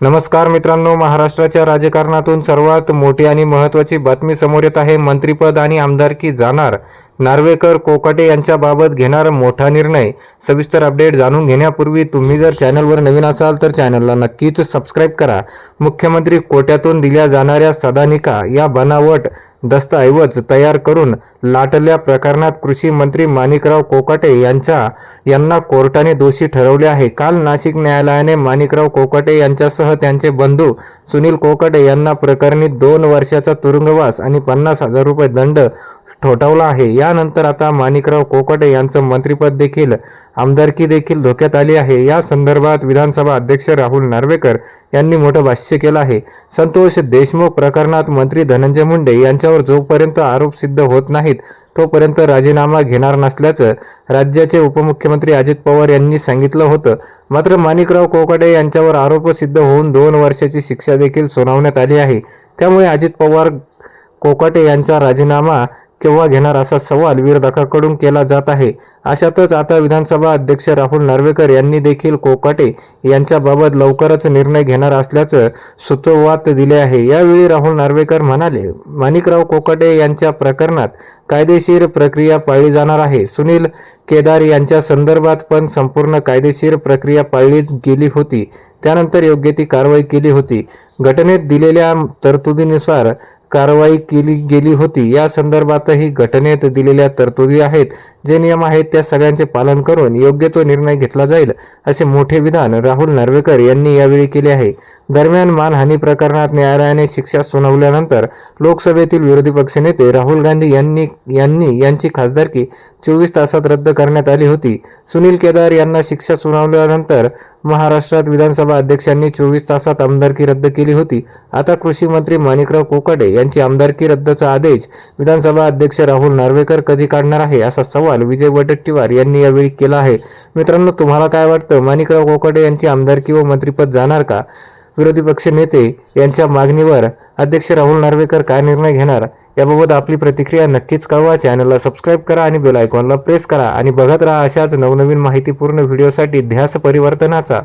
नमस्कार मित्रांनो महाराष्ट्राच्या राजकारणातून सर्वात मोठी आणि महत्त्वाची बातमी समोर येत आहे. मंत्रिपद आणि आमदारकी जाणार? नार्वेकर कोकाटे यांच्याबाबत घेणार मोठा निर्णय? सविस्तर अपडेट जाणून घेण्यापूर्वी तुम्ही जर चॅनलवर नवीन असाल तर चॅनलला नक्कीच सबस्क्राईब करा. मुख्यमंत्री कोट्यातून दिल्या जाणाऱ्या सदानिका या बनावट दस्तऐवज तयार करून लाटल्या प्रकरणात कृषी मंत्री माणिकराव कोकाटे यांच्या यांना कोर्टाने दोषी ठरवले आहे. काल नाशिक न्यायालयाने माणिकराव कोकाटे यांच्यासह त्यांचे बंधू सुनील कोकडे यांना प्रकरणी दोन वर्षाचा तुरुंगवास आणि पन्नास हजार रुपये दंड ठोठावला आहे. यानंतर आता माणिकराव कोकटे यांचं मंत्रिपद देखील आमदारकी देखील धोक्यात आली आहे. या संदर्भात विधानसभा अध्यक्ष राहुल नार्वेकर यांनी मोठं भाष्य केलं आहे. संतोष देशमुख प्रकरणात मंत्री धनंजय मुंडे यांच्यावर जोपर्यंत आरोप सिद्ध होत नाहीत तोपर्यंत राजीनामा घेणार नसल्याचं राज्याचे उपमुख्यमंत्री अजित पवार यांनी सांगितलं होतं. मात्र माणिकराव कोकाटे यांच्यावर आरोप सिद्ध होऊन दोन वर्षाची शिक्षा देखील सुनावण्यात आली आहे. त्यामुळे अजित पवार कोकाटे यांचा राजीनामा केव्हा घेणार असा सवाल विरोधकाकडून केला जात आहे. अशातच आता विधानसभा अध्यक्ष राहुल नार्वेकर यांनी देखील कोकाटे यांच्याबाबत लवकरच निर्णय घेणार असल्याचं सूत्रवाद दिले आहे. यावेळी राहुल नार्वेकर म्हणाले माणिकराव कोकाटे यांच्या प्रकरणात कायदेशीर प्रक्रिया पाळली जाणार आहे. सुनील केदार यांच्या संदर्भात पण संपूर्ण कायदेशीर प्रक्रिया पाळली गेली होती. त्यानंतर योग्य ती कारवाई केली होती. घटनेत दिलेल्या तरतुदीनुसार कारवाई केली गेली होती. या संदर्भातही घटनेत दिलेल्या तरतुदी आहेत. जे नियम आहेत त्या सगळ्यांचे पालन करून योग्य तो निर्णय घेतला जाईल असे मोठे विधान राहुल नार्वेकर यांनी यावेळी केले आहे. दरम्यान मानहानी प्रकरणात न्यायालयाने शिक्षा सुनावल्यानंतर लोकसभेतील विरोधी पक्षनेते राहुल गांधी यांनी यांनी यांची खासदारकी चोवीस तासात रद्द करण्यात आली होती. सुनील केदार यांना शिक्षा सुनावल्यानंतर महाराष्ट्रात विधानसभा अध्यक्षांनी चोवीस तासात आमदारकी रद्द केली. होती. आता कृषी मंत्री माणिकराव कोकाडे यांची आमदारकी रद्दचा आदेश विधानसभा अध्यक्ष राहुल नार्वेकर कधी काढणार आहे असा सवाल विजय वडेट्टीवार यांनी यावेळी केला आहे. मित्रांनो तुम्हाला काय वाटतं? माणिकराव कोकाडे यांची आमदारकी व मंत्रिपद जाणार का? विरोधी पक्ष नेते यांच्या मागणीवर अध्यक्ष राहुल नार्वेकर काय निर्णय घेणार? याबाबत आपली प्रतिक्रिया नक्कीच कळवा. चॅनलला सबस्क्राईब करा आणि बेल आयकॉनला प्रेस करा आणि बघत राहा अशाच नवनवीन माहितीपूर्ण व्हिडिओसाठी ध्यास परिवर्तनाचा.